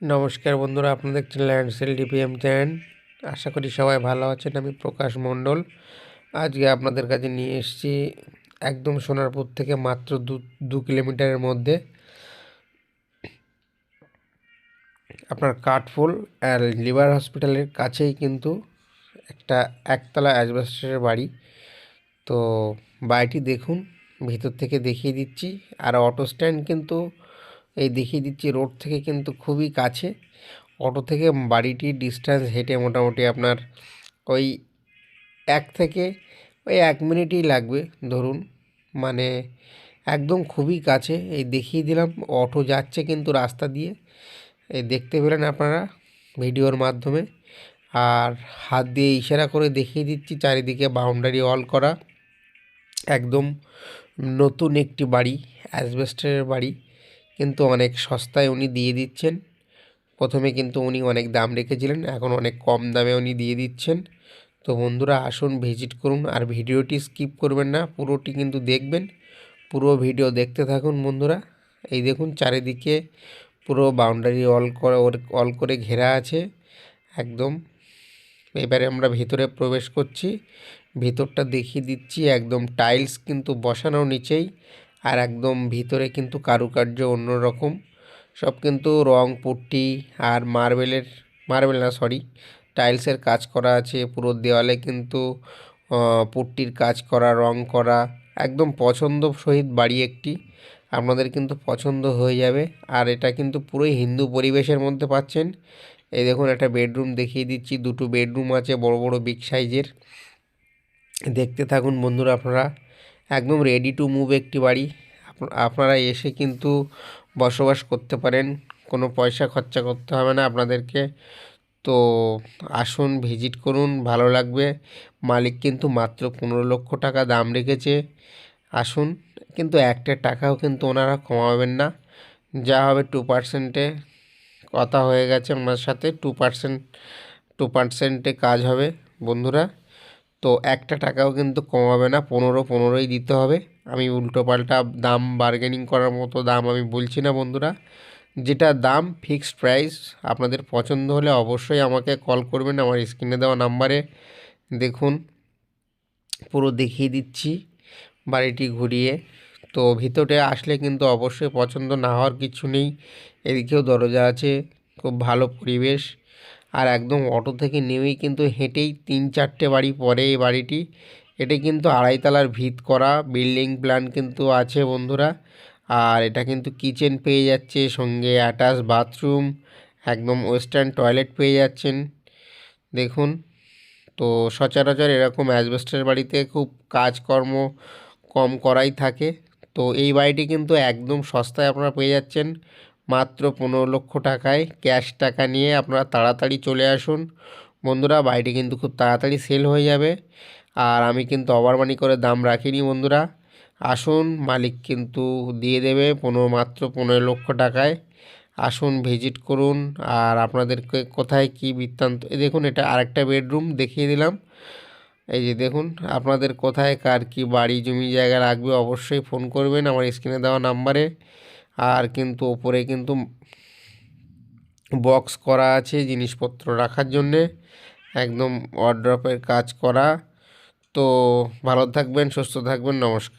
নমস্কার বন্ধুরা আপনাদের দেখছেন ল্যান্ড সেল ডিপিএম চ্যানেল আশা করি সবাই ভালো আছেন, আমি প্রকাশ মণ্ডল। আজকে আপনাদের কাছে নিয়ে এসেছি একদম সোনারপুর থেকে মাত্র দু দু কিলোমিটারের মধ্যে। আপনার কাঠফুল আর লিভার হসপিটালের কাছেই কিন্তু একটা একতলা অ্যাজবেস্টারের বাড়ি। তো বাড়িটি দেখুন, ভিতর থেকে দেখিয়ে দিচ্ছি। আর অটো স্ট্যান্ড কিন্তু এই দেখিয়ে দিচ্ছি, রোড থেকে কিন্তু খুবই কাছে। অটো থেকে বাড়িটির ডিস্টেন্স হেঁটে মোটামুটি আপনার ওই এক থেকে ওই এক মিনিটই লাগবে, ধরুন। মানে একদম খুবই কাছে। এই দেখিয়ে দিলাম, অটো যাচ্ছে কিন্তু রাস্তা দিয়ে। এই দেখতে পেলেন আপনারা ভিডিওর মাধ্যমে। আর হাত দিয়ে ইশারা করে দেখিয়ে দিচ্ছি, চারিদিকে বাউন্ডারি অল করা। একদম নতুন একটি বাড়ি অ্যাসবেস্টারের বাড়ি। কিন্তু অনেক সস্তায় উনি দিয়ে দিচ্ছেন। প্রথমে কিন্তু উনি অনেক দাম রেখেছিলেন, এখন অনেক কম দামে উনি দিয়ে দিচ্ছেন। তো বন্ধুরা, আসুন ভিজিট করুন আর ভিডিওটি স্কিপ করবেন না, পুরোটি কিন্তু দেখবেন। পুরো ভিডিও দেখতে থাকুন বন্ধুরা। এই দেখুন, চারিদিকে পুরো বাউন্ডারি অল করে অল করে ঘেরা আছে। একদম, এবারে আমরা ভিতরে প্রবেশ করছি। ভিতরটা দেখিয়ে দিচ্ছি, একদম টাইলস কিন্তু বসানো নিচেই। আর একদম ভিতরে কিন্তু কারুকার্য অন্যরকম। সব কিন্তু রং, পুট্টি আর মার্বেলের, মার্বেল না, সরি, টাইলসের কাজ করা আছে। পুরো দেওয়ালে কিন্তু পুট্টির কাজ করা, রং করা, একদম পছন্দ সহিত বাড়ি একটি। আপনাদের কিন্তু পছন্দ হয়ে যাবে। আর এটা কিন্তু পুরোই হিন্দু পরিবেশের মধ্যে পাচ্ছেন। এই দেখুন, একটা বেডরুম দেখিয়ে দিচ্ছি। দুটো বেডরুম আছে, বড় বড় বিগ সাইজের। দেখতে থাকুন বন্ধুরা আপনারা। একদম রেডি টু মুভ একটি বাড়ি। আপনারা এসে কিন্তু বসবাস করতে পারেন, কোনো পয়সা খরচা করতে হবে না আপনাদেরকে। তো আসুন ভিজিট করুন, ভালো লাগবে। মালিক কিন্তু মাত্র পনেরো লক্ষ টাকা দাম রেখেছে। আসুন, কিন্তু একটা টাকাও কিন্তু ওনারা কমাবেন না। যা হবে টু পার্সেন্টে কথা হয়ে গেছে ওনার সাথে টু পার্সেন্ট টু পার্সেন্টে কাজ হবে। বন্ধুরা তো একটা টাকাও কিন্তু কমাবে না, পনেরো পনেরোই দিতে হবে। আমি উল্টো পাল্টা দাম বার্গেনিং করার মতো দাম আমি বলছি না বন্ধুরা। যেটা দাম ফিক্সড প্রাইস আপনাদের পছন্দ হলে অবশ্যই আমাকে কল করবেন আমার স্ক্রিনে দেওয়া নাম্বারে দেখুন, পুরো দেখিয়ে দিচ্ছি বাড়িটি ঘুরিয়ে। তো ভিতরে আসলে কিন্তু অবশ্যই পছন্দ না হওয়ার কিছু নেই। এদিকেও দরজা আছে, খুব ভালো পরিবেশ। আর একদম অটো থেকে নেমেই কিন্তু হেঁটেই তিন চারটে বাড়ি পরে এই বাড়িটি। এটি কিন্তু আড়াইতলার ভিত করা বিল্ডিং প্ল্যান কিন্তু আছে বন্ধুরা। আর এটা কিন্তু কিচেন পেয়ে যাচ্ছে, সঙ্গে অ্যাটাচ বাথরুম, একদম ওয়েস্টার্ন টয়লেট পেয়ে যাচ্ছেন। দেখুন, তো সচরাচর এরকম অ্যাজবেস্টের বাড়িতে খুব কাজকর্ম কম করাই থাকে। তো এই বাড়িটি কিন্তু একদম সস্তায় আপনারা পেয়ে যাচ্ছেন। মাত্র পনেরো লক্ষ টাকায় ক্যাশ টাকা নিয়ে আপনারা তাড়াতাড়ি চলে আসুন। বন্ধুরা, বাড়িটি কিন্তু খুব তাড়াতাড়ি সেল হয়ে যাবে। আর আমি কিন্তু অবারমানি করে দাম রাখিনি বন্ধুরা। আসুন, মালিক কিন্তু দিয়ে দেবে পনেরো, মাত্র পনেরো লক্ষ টাকায়। আসুন, ভিজিট করুন। আর আপনাদেরকে কোথায় কি বৃত্তান্ত দেখুন, এটা আরেকটা বেডরুম দেখিয়ে দিলাম। এই যে দেখুন, আপনাদের কোথায় কার কি বাড়ি, জমি, জায়গা রাখবে অবশ্যই ফোন করবেন আমার স্ক্রিনে দেওয়া নাম্বারে। আর কিন্তু ওপরে কিন্তু বক্স করা আছে জিনিসপত্র রাখার জন্যে। একদম ওয়ার্ড্রপের কাজ করা। তো ভালো থাকবেন, সুস্থ থাকবেন, নমস্কার।